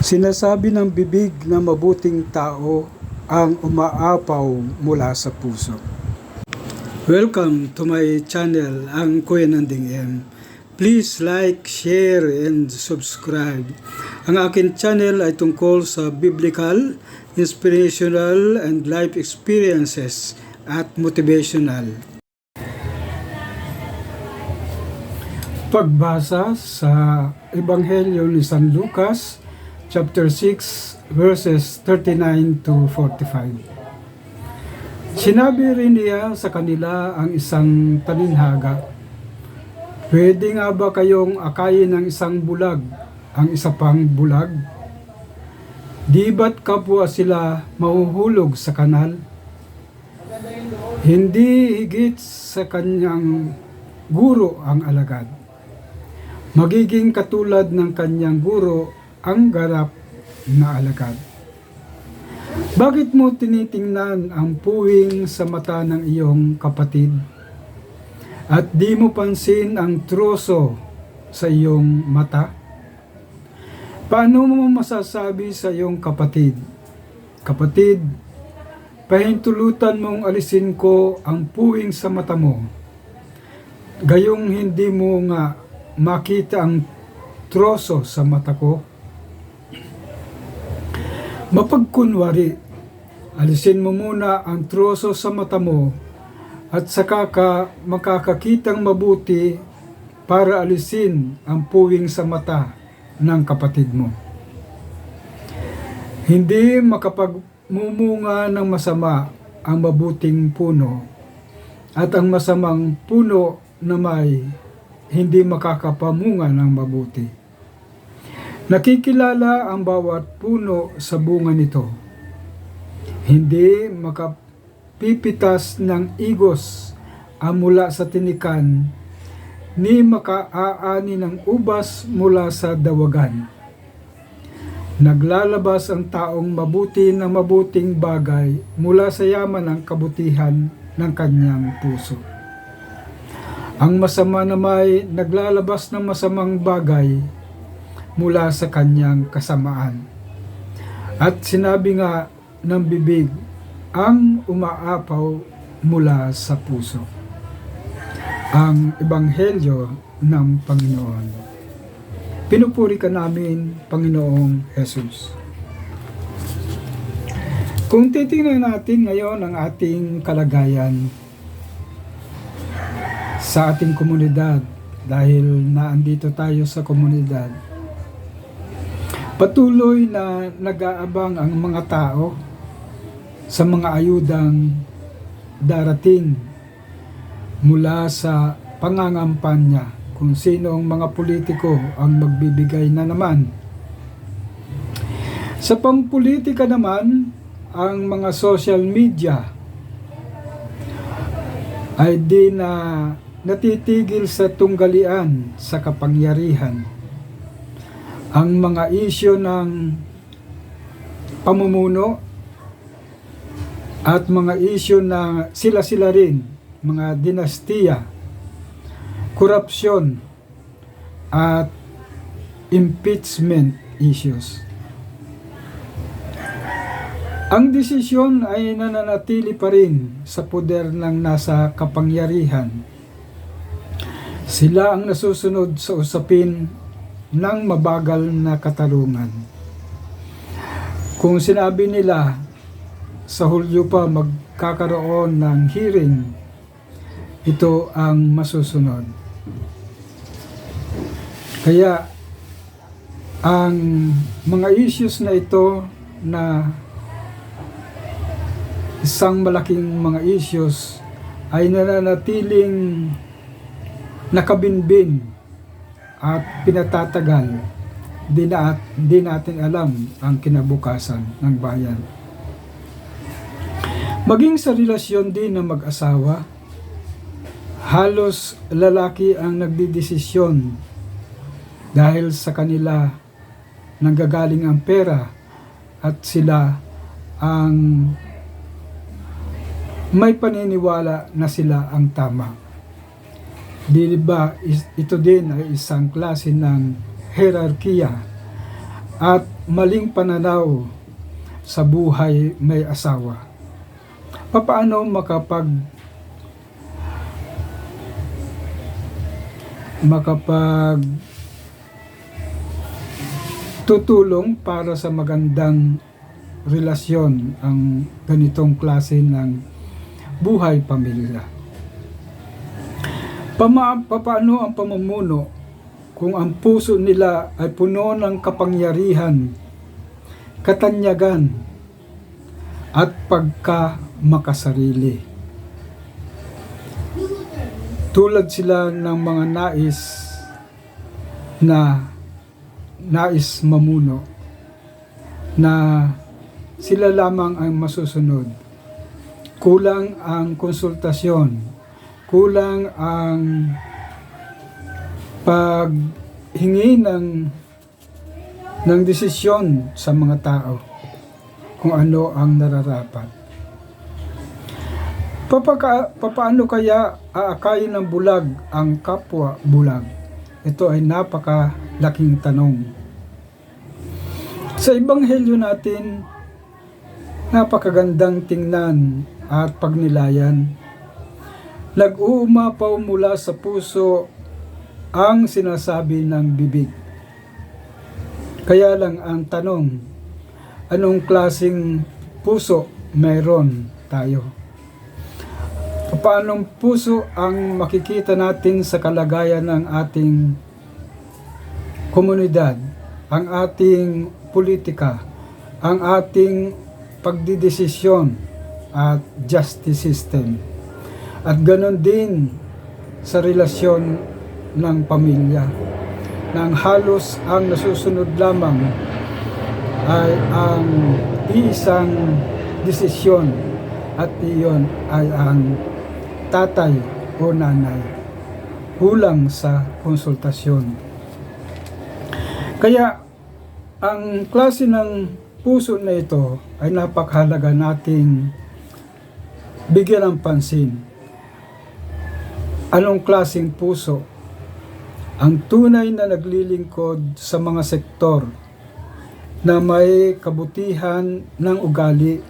Sinasabi ng bibig na mabuting tao ang umaapaw mula sa puso. Welcome to my channel, ang Kuya Nanding M. Please like, share, and subscribe. Ang akin channel ay tungkol sa biblical, inspirational, and life experiences at motivational. Pagbasa sa Ebanghelyo ni San Lucas, chapter 6, verses 39 to 45. Sinabi rin niya sa kanila ang isang talinhaga, Pwede nga ba kayong akayin ng isang bulag ang isa pang bulag? Di ba't kapwa sila mahuhulog sa kanal? Hindi higit sa kanyang guro ang alagad. Magiging katulad ng kanyang guro ang garap na alagad. Bakit mo tinitingnan ang puwing sa mata ng iyong kapatid? At di mo pansin ang troso sa iyong mata? Paano mo masasabi sa iyong kapatid, Kapatid, pahintulutan mong alisin ko ang puwing sa mata mo. Gayong hindi mo nga makita ang troso sa mata ko. Mapagkunwari, alisin mo muna ang troso sa mata mo at saka ka makakakitang mabuti para alisin ang puwing sa mata ng kapatid mo. Hindi makapagmumunga ng masama ang mabuting puno at ang masamang puno na may hindi makakapamunga ng mabuti. Nakikilala ang bawat puno sa bunga nito. Hindi makapipitas ng igos ang mula sa tinikan, ni makaaani ng ubas mula sa dawagan. Naglalabas ang taong mabuti ng mabuting bagay mula sa yaman ng kabutihan ng kanyang puso. Ang masama na may naglalabas ng masamang bagay mula sa kanyang kasamaan. At sinabi nga ng bibig, ang umaapaw mula sa puso. Ang Ebanghelyo ng Panginoon. Pinupuri ka namin, Panginoong Jesus. Kung titingnan natin ngayon ang ating kalagayan sa ating komunidad dahil naandito tayo sa komunidad. Patuloy na nag-aabang ang mga tao sa mga ayudang darating mula sa pangangampanya kung sino ang mga politiko ang magbibigay na naman. Sa pampolitika naman, ang mga social media ay di na natitigil sa tunggalian sa kapangyarihan. Ang mga isyo ng pamumuno at mga isyo na sila-sila rin, mga dinastiya, korupsyon, at impeachment issues. Ang desisyon ay nananatili pa rin sa poder ng nasa kapangyarihan sila ang nasusunod sa usapin ng mabagal na katarungan. Kung sinabi nila sa Hulyo pa magkakaroon ng hearing, ito ang masusunod. Kaya ang mga issues na ito na isang malaking mga issues ay nananatiling nakabinbin at pinatatagal, di, na, di natin alam ang kinabukasan ng bayan. Maging sa relasyon din ng mag-asawa, halos lalaki ang nagdidesisyon dahil sa kanila nanggagaling ang pera at sila ang may paniniwala na sila ang tama. Di ba ito din ay isang klase ng hierarkiya at maling pananaw sa buhay may asawa. Papaano makapag makapag tutulong para sa magandang relasyon ang ganitong klase ng buhay pamilya. Pama, papaano ang pamumuno kung ang puso nila ay puno ng kapangyarihan, katanyagan, at pagka makasarili. Tulad sila ng mga nais na nais mamuno na sila lamang ang masusunod. Kulang ang konsultasyon, kulang ang paghingi ng ng desisyon sa mga tao kung ano ang nararapat. Papaka, papaano kaya aakayin ng bulag ang kapwa bulag? Ito ay napakalaking tanong. Sa Ebanghelyo natin, napakagandang tingnan at pagnilayan. Nag-uumapaw mula sa puso ang sinasabi ng bibig. Kaya lang ang tanong, anong klasing puso mayroon tayo? Paanong puso ang makikita natin sa kalagayan ng ating komunidad, ang ating politika, ang ating pagdidesisyon at justice system. At ganon din sa relasyon ng pamilya na ang halos ang nasusunod lamang ay ang isang desisyon at iyon ay ang tatay o nanay kulang sa konsultasyon. Kaya ang klase ng puso na ito ay napakahalaga nating bigyan ng pansin. Anong klaseng puso? Ang tunay na naglilingkod sa mga sektor na may kabutihan ng ugali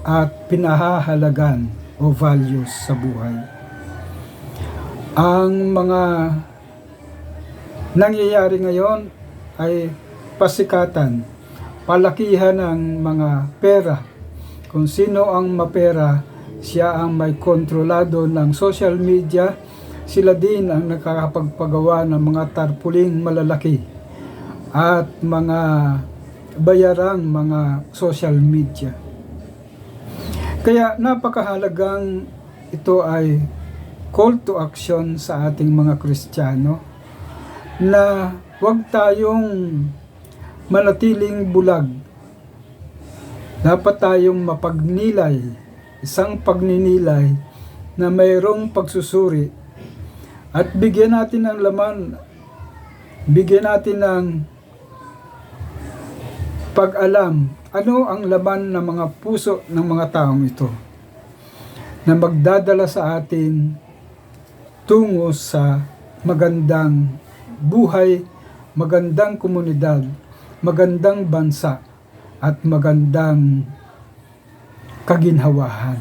at pinahahalagan o values sa buhay. Ang mga nangyayari ngayon ay pasikatan, palakihan ng mga pera. Kung sino ang mapera, siya ang may kontrolado ng social media, sila din ang nakakapagpagawa ng mga tarpuling malalaki at mga bayarang mga social media. Kaya napakahalagang ito ay call to action sa ating mga Kristiyano na huwag tayong manatiling bulag. Dapat tayong mapagnilay, isang pagninilay na mayroong pagsusuri. At bigyan natin ng laman, bigyan natin ng pag-alam ano ang laman ng mga puso ng mga taong ito na magdadala sa atin tungo sa magandang buhay, magandang komunidad, magandang bansa, at magandang kaginhawahan.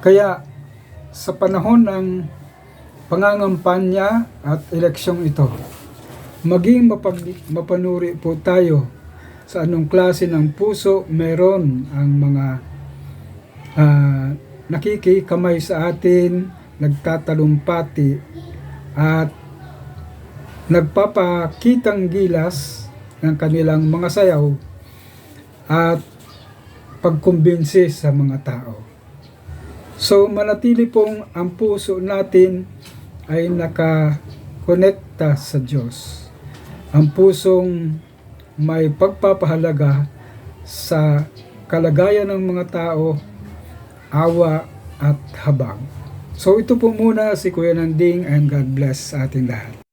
Kaya sa panahon ng pangangampanya at eleksyong ito, maging mapag, mapanuri po tayo sa anong klase ng puso meron ang mga uh, nakikikamay sa atin, nagtatalumpati at nagpapakitang gilas ng kanilang mga sayaw at pagkumbinsi sa mga tao. So manatili pong ang puso natin ay nakakonekta sa Diyos. Ang pusong may pagpapahalaga sa kalagayan ng mga tao, awa at habag. So ito po muna si Kuya Nanding and God bless sa ating lahat.